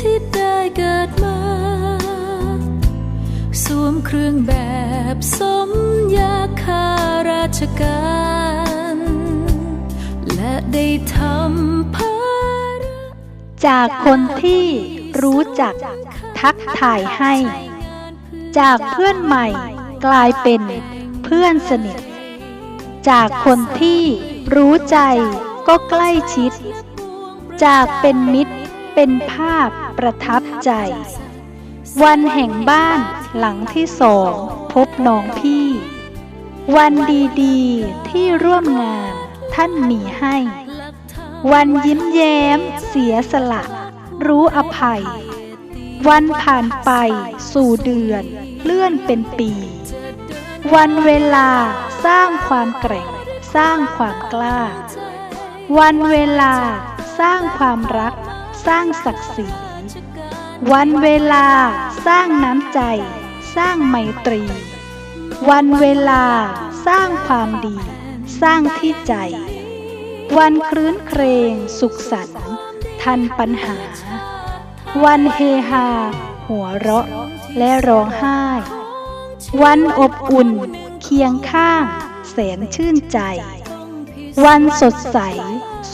ที่ได้เกิดมา สวมเครื่องแบบสมยาคาราชการ และได้ทำภาระจากคนที่รู้จักทักทายให้ จากเพื่อนใหม่กลายเป็นเพื่อนสนิท จากคนที่รู้ใจก็ใกล้ชิด จากเป็นมิตร เป็นภาพประทับใจ วันแห่งบ้านหลังที่สองพบน้องพี่ วันดีๆที่ร่วมงานท่านมีให้ วันยิ้มแย้มเสียสละ รู้อภัย วันผ่านไปสู่เดือนเลื่อนเป็นปี วันเวลาสร้างความแกร่ง สร้างความกล้า วันเวลาสร้างความรัก สร้างศักดิ์ศรี วันเวลาสร้างน้ำใจ สร้างไมตรี วันเวลาสร้างความดี สร้างที่ใจ วันคลื้นเครงสุขสันต์ทันปัญหา วันเฮฮา หัวเราะและร้องไห้ วันอบอุ่นเคียงข้าง แสนชื่นใจ วันสดใส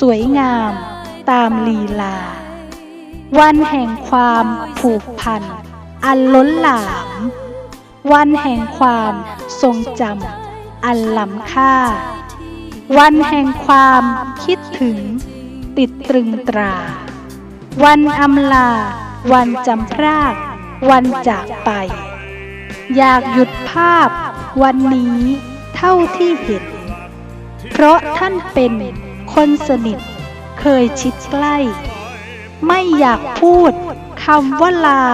สวยงาม ตามลีลา วันแห่งความผูกพัน อันล้นหลาม วันแห่งความทรงจำอันล้ำค่า วันแห่งความคิดถึง ติดตรึงตรา วันอำลา วันจำพราก วันจากไป อยากหยุดภาพ วันนี้เท่าที่เห็น เพราะท่านเป็นคนสนิทเคยชิดใกล้ ไม่อยากพูดคำว่าลา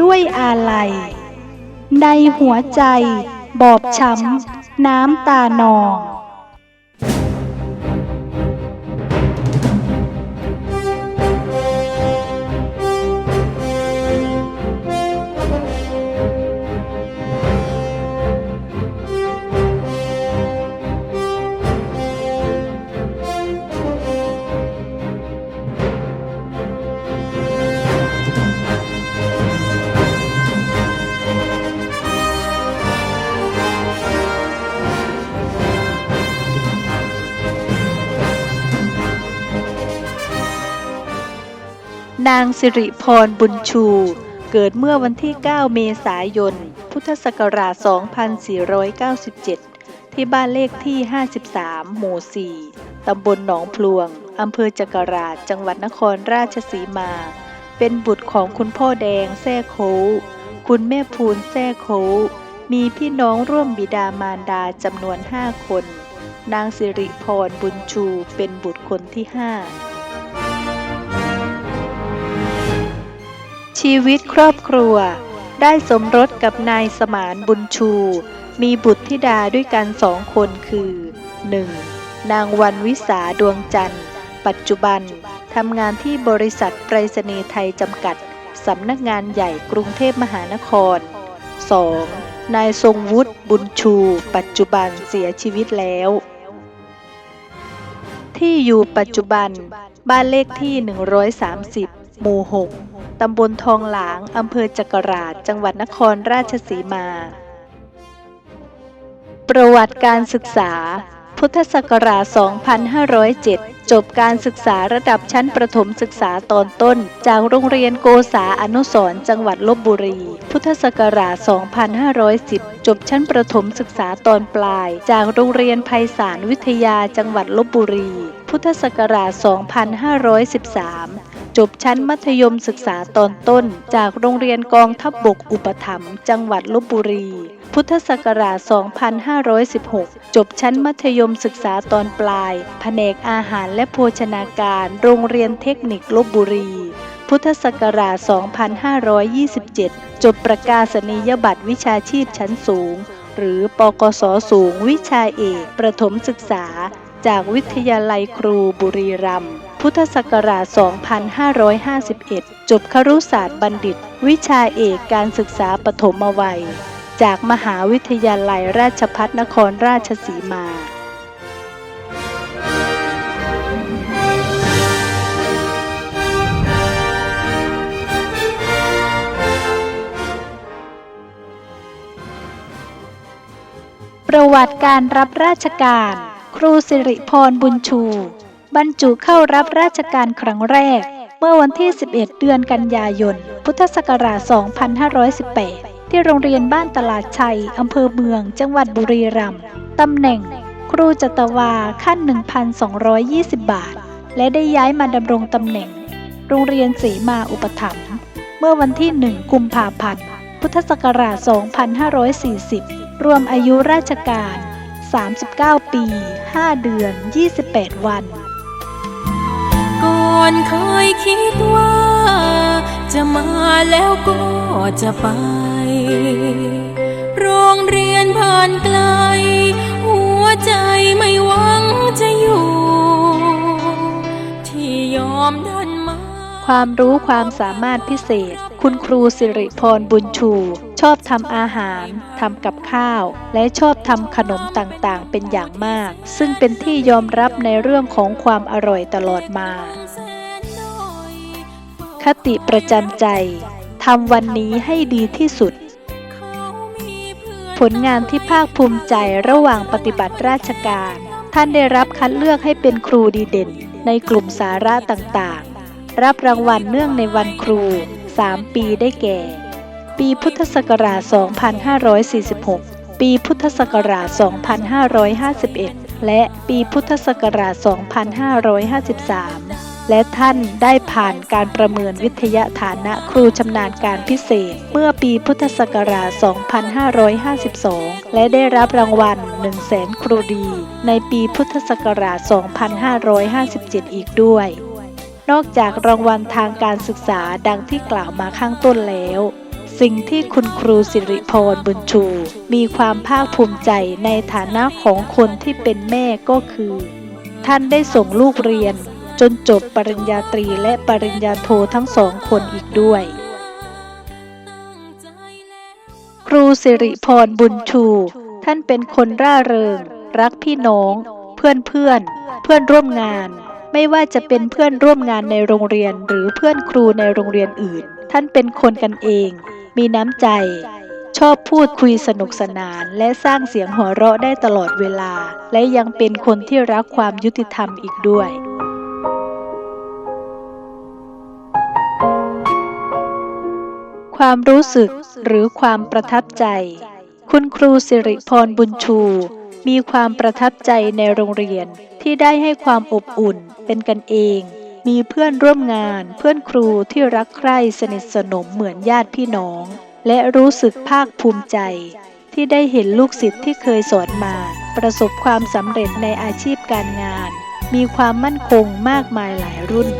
ด้วยอาลัย ในหัวใจบอบช้ำน้ำตานองางสิริพรบุญชู เกิดเมื่อวันที่ 9 เมษายน พุทธศักราช 2497 ที่บ้านเลขที่ 53 หมู่ 4 ตำบลหนองพลวง อำเภอจักราช จังหวัดนครราชสีมา เป็นบุตรของคุณพ่อแดงแซ่โคคุณแม่พูนแซ่โคมีพี่น้องร่วมบิดามารดาจำนวน 5 คน นางสิริพรบุญชูเป็นบุตรคนที่ 5 ชีวิตครอบครัว ได้สมรสกับนายสมานบุญชู มีบุตรธิดาด้วยกันสองคนคือ 1. นางวันวิสาดวงจันทร์ ปัจจุบันทำงานที่บริษัทไปรษณีย์ไทยจำกัด สำนักงานใหญ่กรุงเทพมหานคร 2. นายทรงวุฒิบุญชู ปัจจุบันเสียชีวิตแล้ว ที่อยู่ปัจจุบันบ้านเลขที่ 130 หมู่ 6 ตำบลทองหลาง อำเภอจักราช จังหวัดนครราชสีมา ประวัติการศึกษา พุทธศักราช 2507 จบการศึกษาระดับชั้นประถมศึกษาตอนต้น จากโรงเรียนโกษาอนุสรจังหวัดลบบุรี พุทธศักราช 2510 จบชั้นประถมศึกษาตอนปลาย จากโรงเรียนไพศาลวิทยาจังหวัดลบบุรี พุทธศักราช 2513 จบชั้นมัธยมศึกษาตอนต้น จากโรงเรียนกองทัพบบกอุปถัมภ์จังหวัดลบบุรี พุทธศักราช 2516 จบชั้นมัธยมศึกษาตอนปลาย แผนกอาหารและโภชนาการ โรงเรียนเทคนิคลบบุรี พุทธศักราช 2527 จบประกาศนียบัตรวิชาชีพชั้นสูง หรือปกศสูง วิชาเอก ประถมศึกษา จากวิทยาลัยครูบุรีรัมย์ พุทธศักราช 2551 จบครุศาสตร์บัณฑิต วิชาเอกการศึกษาปฐมวัย จากมหาวิทยาลัยราชภัฏนครราชสีมาควัติการรับราชการ ครูสิริพรบุญชู บรรจุเข้ารับราชการครั้งแรก เมื่อวันที่ 11 เดือนกันยายน พุทธศักราช 2518 ที่โรงเรียนบ้านตลาดชัย อำเภอเมือง จังหวัดบุรีรัมย์ตำแหน่ง ครูจัตวาขั้น 1,220 บาท และได้ย้ายมาดำรงตำแหน่ง โรงเรียนศรีมาอุปถัมภ์เมื่อวันที่ 1 กุมภาพันธ์ พุทธศักราช 2540 รวมอายุราชการ 39 ปี 5 เดือน 28 วัน ก่อนเคยคิดว่า จะมาแล้วก็จะไป โรงเรียนผ่านไกล หัวใจไม่หวังจะอยู่ ที่ยอมดันมา ความรู้ความสามารถพิเศษ คุณครูสิริพรบุญชู ชอบทำอาหารทำกับข้าว และชอบทำขนมต่างๆ เป็นอย่างมาก ซึ่งเป็นที่ยอมรับในเรื่องของความอร่อยตลอดมา คติประจำใจทำวันนี้ให้ดีที่สุด ผลงานที่ภาคภูมิใจระหว่างปฏิบัติราชการ ท่านได้รับคัดเลือกให้เป็นครูดีเด่น ในกลุ่มสาระต่างๆ รับรางวัลเนื่องในวันครู 3 ปีได้แก่ ปีพุทธศักราช 2546 ปีพุทธศักราช 2551 และปีพุทธศักราช 2553 และท่านได้ผ่านการประเมินวิทยาฐานะครูชำนาญการพิเศษ เมื่อปีพุทธศักราช 2552 และได้รับรางวัล 1 0 0 0 0แสนครูดี ในปีพุทธศักราช 2557 อีกด้วย นอกจากรางวัลทางการศึกษาดังที่กล่าวมาข้างต้นแล้วสิ่งที่คุณครูสิริพรบุญชู มีความภาคภูมิใจในฐานะของคนที่เป็นแม่ก็คือ ท่านได้ส่งลูกเรียน จนจบปริญญาตรีและปริญญาโททั้งสองคนอีกด้วย ครูสิริพรบุญชู ท่านเป็นคนร่าเริง รักพี่น้อง เพื่อนเพื่อน เพื่อนร่วมงาน ไม่ว่าจะเป็นเพื่อนร่วมงานในโรงเรียนหรือเพื่อนครูในโรงเรียนอื่น ท่านเป็นคนกันเอง มีน้ำใจ ชอบพูดคุยสนุกสนานและสร้างเสียงหัวเราะได้ตลอดเวลา และยังเป็นคนที่รักความยุติธรรมอีกด้วย ความรู้สึกหรือความประทับใจ คุณครูสิริพรบุญชู มีความประทับใจในโรงเรียนที่ได้ให้ความอบอุ่นเป็นกันเอง มีเพื่อนร่วมงานเพื่อนครูที่รักใคร่สนิทสนมเหมือนญาติพี่น้อง และรู้สึกภาคภูมิใจ ที่ได้เห็นลูกศิษย์ที่เคยสอนมา ประสบความสำเร็จในอาชีพการงาน มีความมั่นคงมากมายหลายรุ่น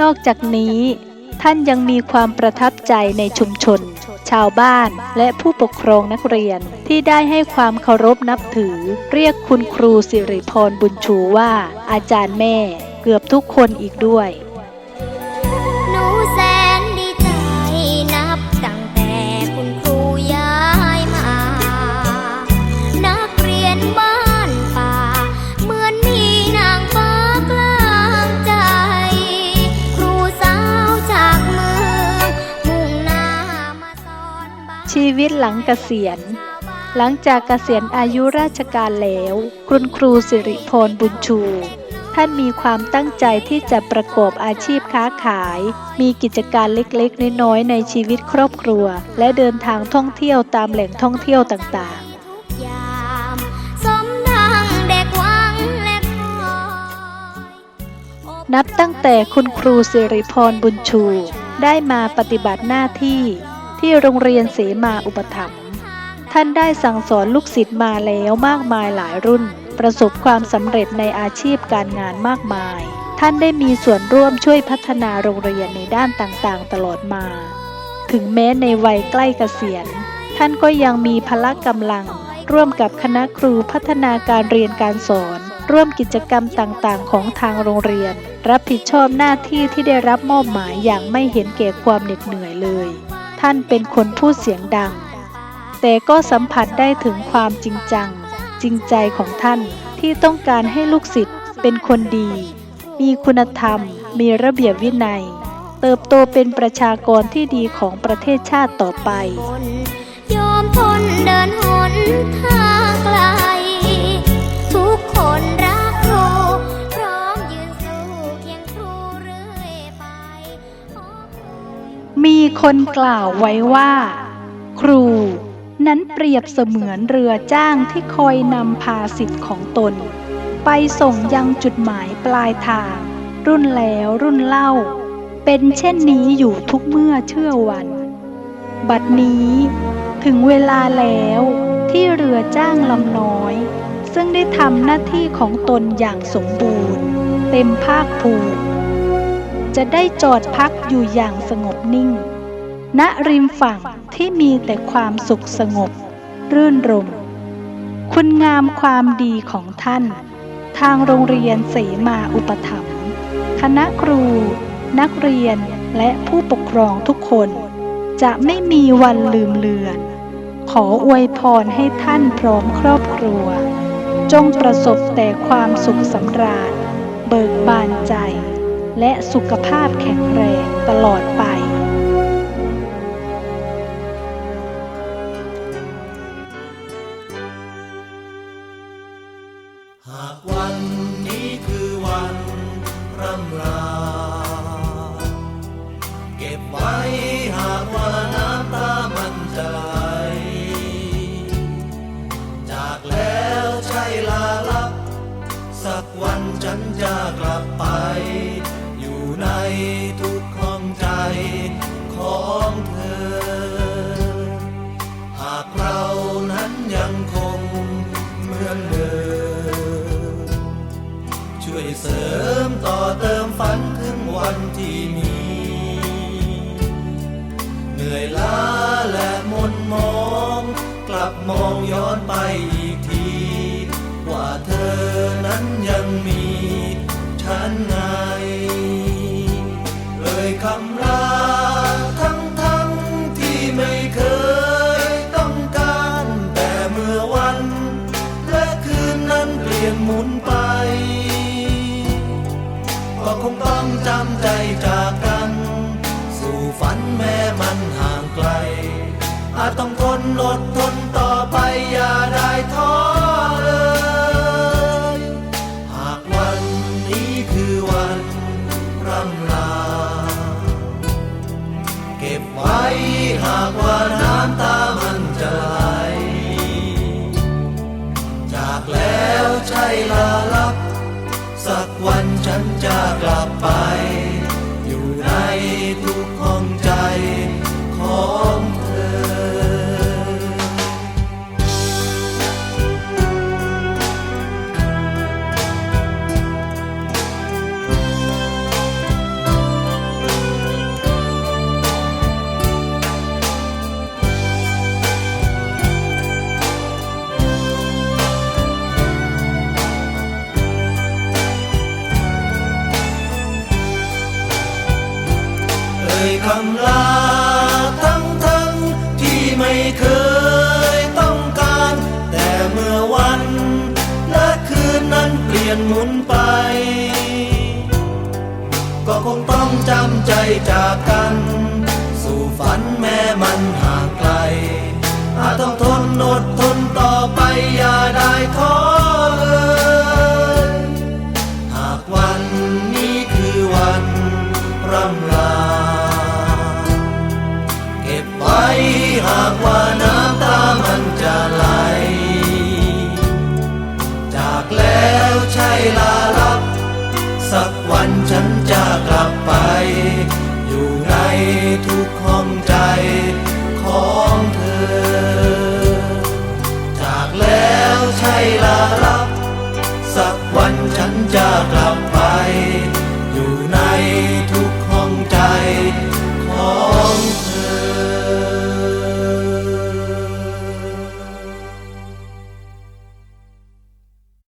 นอกจากนี้ ท่านยังมีความประทับใจในชุมชน ชาวบ้านและผู้ปกครองนักเรียนที่ได้ให้ความเคารพนับถือ เรียกคุณครูสิริพรบุญชูว่า อาจารย์แม่ เกือบทุกคนอีกด้วย ชีวิตหลังเกษียณ หลังจากเกษียณอายุราชการแล้ว คุณครูสิริพรบุญชู ท่านมีความตั้งใจที่จะประกอบอาชีพค้าขาย มีกิจการเล็กๆ น้อยๆ ในชีวิตครอบครัว และเดินทางท่องเที่ยวตามแหล่งท่องเที่ยวต่างๆทุกยามสมดังเด็กหวังและคอยนับตั้งแต่คุณครูสิริพรบุญชู ได้มาปฏิบัติหน้าที่ ที่โรงเรียนเสมาอุปถัมภ์ท่านได้สั่งสอนลูกศิษย์มาแล้วมากมายหลายรุ่น ประสบความสำเร็จในอาชีพการงานมากมาย ท่านได้มีส่วนร่วมช่วยพัฒนาโรงเรียนในด้านต่างๆ ตลอดมา ถึงแม้ในวัยใกล้เกษียณ ท่านก็ยังมีพละกำลัง ร่วมกับคณะครูพัฒนาการเรียนการสอน ร่วมกิจกรรมต่างๆ ของทางโรงเรียน รับผิดชอบหน้าที่ที่ได้รับมอบหมายอย่างไม่เห็นแก่ความเหน็ดเหนื่อยเลย ท่านเป็นคนพูดเสียงดัง แต่ก็สัมผัสได้ถึงความจริงจัง จริงใจของท่านที่ต้องการให้ลูกศิษย์เป็นคนดี มีคุณธรรม มีระเบียบวินัย เติบโตเป็นประชากรที่ดีของประเทศชาติต่อไป ยอมทนเดินหนทาง มีคนกล่าวไว้ว่า ครูนั้นเปรียบเสมือนเรือจ้างที่คอยนำพาสิทธิ์ของตน ไปส่งยังจุดหมายปลายทาง รุ่นแล้วรุ่นเล่า เป็นเช่นนี้อยู่ทุกเมื่อเชื่อวัน บัดนี้ถึงเวลาแล้วที่เรือจ้างลำน้อย ซึ่งได้ทำหน้าที่ของตนอย่างสมบูรณ์ เต็มภาคภูมิ จะได้จอดพักอยู่อย่างสงบนิ่ง ณริมฝั่งที่มีแต่ความสุขสงบ รื่นรม คุณงามความดีของท่าน ทางโรงเรียนเสมาอุปถัมภ์คณะครู นักเรียนและผู้ปกครองทุกคน จะไม่มีวันลืมเลือน ขออวยพรให้ท่านพร้อมครอบครัว จงประสบแต่ความสุขสำราญ เบิกบานใจ และสุขภาพแข็งแรงตลอดไปหากวัน มองย้อนไปอีกที ว่าเธอนั้นยังมีฉันไง เลยคำลาทั้งทั้งที่ไม่เคยต้องการ แต่เมื่อวัน และคืนนั้นเปลี่ยนหมุนไปก็คงต้องจำใจจากกัน สู่ฝันแม้มันห่างไกลอาจต้องทนอดทน หากว่าน้ำตามันจะไหลจากแล้วใช่ลา ก็คงต้องจำใจจากกัน สู่ฝันแม้มันห่างไกล อาจต้องทนอดทนต่อไปอย่าได้ท้อเลย